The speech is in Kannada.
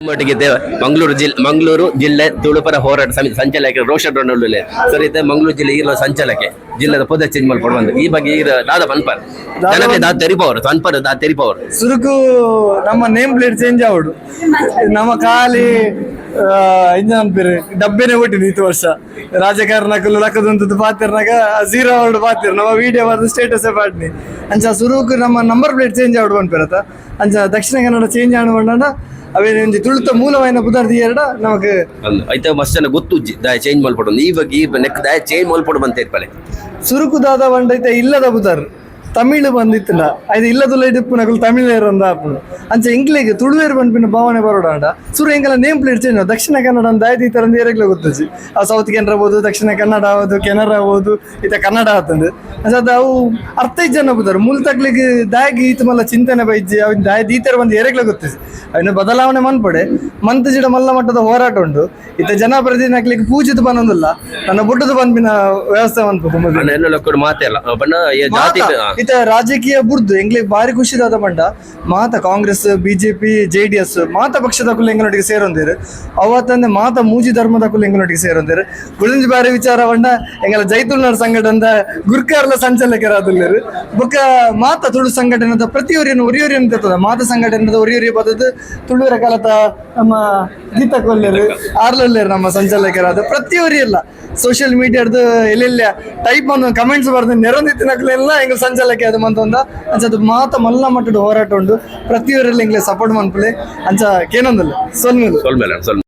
ಮಟ್ಟಿಗೆ ಇದ್ದೇವೆ ಮಂಗಳೂರು ಜಿಲ್ಲೆ ಮಂಗಳೂರು ಜಿಲ್ಲೆ ತುಳುಪರ ಹೋರಾಟ ಸಮಿತಿ ಸಂಚಾಲಕ ರೋಷನ್ ರೊನ್ನಳ್ಳುಲೆ ಸರ್ ಇದೆ ಮಂಗಳೂರು ಜಿಲ್ಲೆ ಇರೋ ಸಂಚಾಲಕ ಜಿಲ್ಲೆದ ಪೊದೆ ಚೇಂಜ್ ಮಾಡ್ಕೊಂಡು ಬಂದು ಈ ಬಗ್ಗೆ ಈಗ ದಾದ ಪನ್ಪರ್. ಜನತೆ ದಾದ ತೆರಿಪವರು ಪನ್ಪರ್ ತೆರಿಪವರು. ಸುರುಕು ನಮ್ಮ ನೇಮ್ ಪ್ಲೇಟ್ ಚೇಂಜ್ ಆವಡು ನಮ್ಮ ಖಾಲಿ ಇಂಜ ಅನ್ಪಿರಿ ಡಬ್ಬಿನೇ ಬಿಟ್ಟಿದ್ದು ಇತ್ತು ವರ್ಷ. ರಾಜಕಾರಣಕ್ಕೂ ಲಕ್ಕದಂತದ್ದು ಪಾತಿರ್ನಾಗ ಝೀರೋ ಅವರ್ಡ್ ಪಾತಿರ್. ನಮ್ಮ ವಿಡಿಯೋ ಬರ್ದು ಸ್ಟೇಟಸ್ ಪಾಡ್ನಿ ಅಂಚ ಸುರುಕು ನಮ್ಮ ನಂಬರ್ ಪ್ಲೇಟ್ ಚೇಂಜ್ ಆವಡು ಅನ್ಪಿರತ್ತ ಅಂಚ ದಕ್ಷಿಣ ಕನ್ನಡ ಚೇಂಜ್ ಆಣ ಬಂಡ ಅವೇ ಒಂಜಿ ತುಳುತ ಮೂಲವಾಯಿನ ಬುಧಾರ್ದಿ ಎರಡ ನಮಕ್ ಅಂದು ಐತೆ ಮಸ್ತ್ ಜನ ಗೊತ್ತು ದಾಯ ಚೇಂಜ್ ಮಾಡ್ಕೊಡು ಈ ಬಗ್ಗೆ ಈ ನೆಕ್ ದಾಯ ಚೇಂಜ್ ಮಾಡ್ಕೊಡು ಅಂತ ಇರ್ಪಲೆ ಸುರುಕು ದಾದ ಬಂಡೈತೆ ಇಲ್ಲದ ಬುಧಾರ್ ತಮಿಳ್ ಬಂದಿತ್ತಿಲ್ಲ ಅದು ಇಲ್ಲದ ಇಡುಪ್ಪು ನಕಲು ತಮಿಳ್ ಅಂಚ ಇಂಗ್ಲಿಗೆ ತುಳುವೇರು ಬಂದ್ಪಿನ ಭಾವನೆ ಬರೋಡಾಂಡ ಸುರು ಎಂಕಲ name plate change Dakshina Kannada ಅಂತ ಆಯ್ತು ಈ ಥರದ ಏರಗ್ಲ ಗೊತ್ತಜಿ ಆ ಸೌತ್ ಕೆನರಾ ಹೋದು ದಕ್ಷಿಣ ಕನ್ನಡ ಆಗೋದು ಕೆನರಾ ಹೋದು ಈತ ಕನ್ನಡ ಆತಂದು. ಅದು ಅವು ಅರ್ಥ ಜನ ಬುದಾರು ಮೂಲ ತಕ್ಲಿಗೆ ದಾಗಿ ಈತ ಮಲ್ಲ ಚಿಂತನೆ ಬೈಜಿ ಅವ್ನ ದಾಯ್ ಈ ಥರ ಒಂದು ಏರಗ್ಲ ಗೊತ್ತಜಿ ಅವನು ಬದಲಾವಣೆ ಮನ್ಪಡೆ. ಮಂತ್ ಜಿಡ ಮಲ್ಲ ಮಟ್ಟದ ಹೋರಾಟ ಉಂಟು. ಈತ ಜನಪ್ರತಿನಿಧಿ ಹಾಕ್ಲಿಕ್ಕೆ ಪೂಜಿತ ಬಂದೊಂದಿಲ್ಲ. ನನ್ನ ಬುಡ್ಡದ ಬಂದ್ಬಿನ ವ್ಯವಸ್ಥೆ ಮಾತೆಲ್ಲ ಬಣ್ಣ ಈ ಜಾತಿ ಇತ ರಾಜಕೀಯ ಬುರ್ದು ಎಂಗ್ಲಿಗೆ ಬಾರಿ ಖುಷಿದಾದ ಮಂಡ. ಮಾತ Congress, BJP, J D S, ಮಾತ ಪಕ್ಷದ ಕುಲ್ಲ ಎಂಗನೊಟ್ಟಿಗೆ ಸೇರೊಂದಿರು. ಅವತ್ತಂದೆ ಮಾತ ಮೂಜಿ ಧರ್ಮದ ಕುಲ್ಲ ಎಂಗನೊಟ್ಟಿಗೆ ಸೇರೊಂದಿರು. ಗುಳಿಂಜ್ ಬಾರಿ ವಿಚಾರ ಬಂಡ ಎಂಗಲ ಜೈತುಲ್ನರ್ ಸಂಘಟನದ ಗುರ್ಕಾರ್ಲ ಸಂಚಾಲಕರಾದುಲ್ಲೇರು ಬುಕ್ಕ ಮಾತ ತುಳು ಸಂಘಟನೆದ ಪ್ರತಿಯೊರಿಯನ್ನು ಒರಿಯೊರಿಯನ್ನು ತೆತ್ತದ ಮಾತ ಸಂಘಟನೆದ ಒರಿಯೊರಿ ಬದದು ತುಳುವರ ಕಾಲದ ನಮ್ಮ ಗೀತ ಕೊಲ್ಲೇರು ಆರ್ಲಲ್ಲೇರು ನಮ್ಮ ಸಂಚಾಲಕರಾದ ಪ್ರತಿಯೊರಿ ಇಲ್ಲ. ಸೋಷಿಯಲ್ ಮೀಡಿಯಾದ ಎಲ್ಲೆಲ್ಲ ಟೈಪ್ ಒಂದು ಕಮೆಂಟ್ಸ್ ಬರ್ದು ನೆರೊಂದಿತ್ತಿನಕ್ಲೆಲ್ಲ ಎಂಗಲ್ ಸಂಚಾಲಕ ಅದು ಮಂತೊಂದ ಅಂಚ ಅದು ಮಾತ ಮಲ್ಲ ಮಟ್ಟದ ಹೋರಾಟ ಉಂಡು ಪ್ರತಿಯೊರಲ್ಲ ಇಂಗ್ಲೆ ಸಪೋರ್ಟ್ ಮನ್ಪುಲೆ ಅಂಚ ಕೇನೊಂದಲ್ಲ, ಸೊಲ್ಮೇಲೆ. ಸೊಲ್ ಮೇಲೆ ಸೊಲ್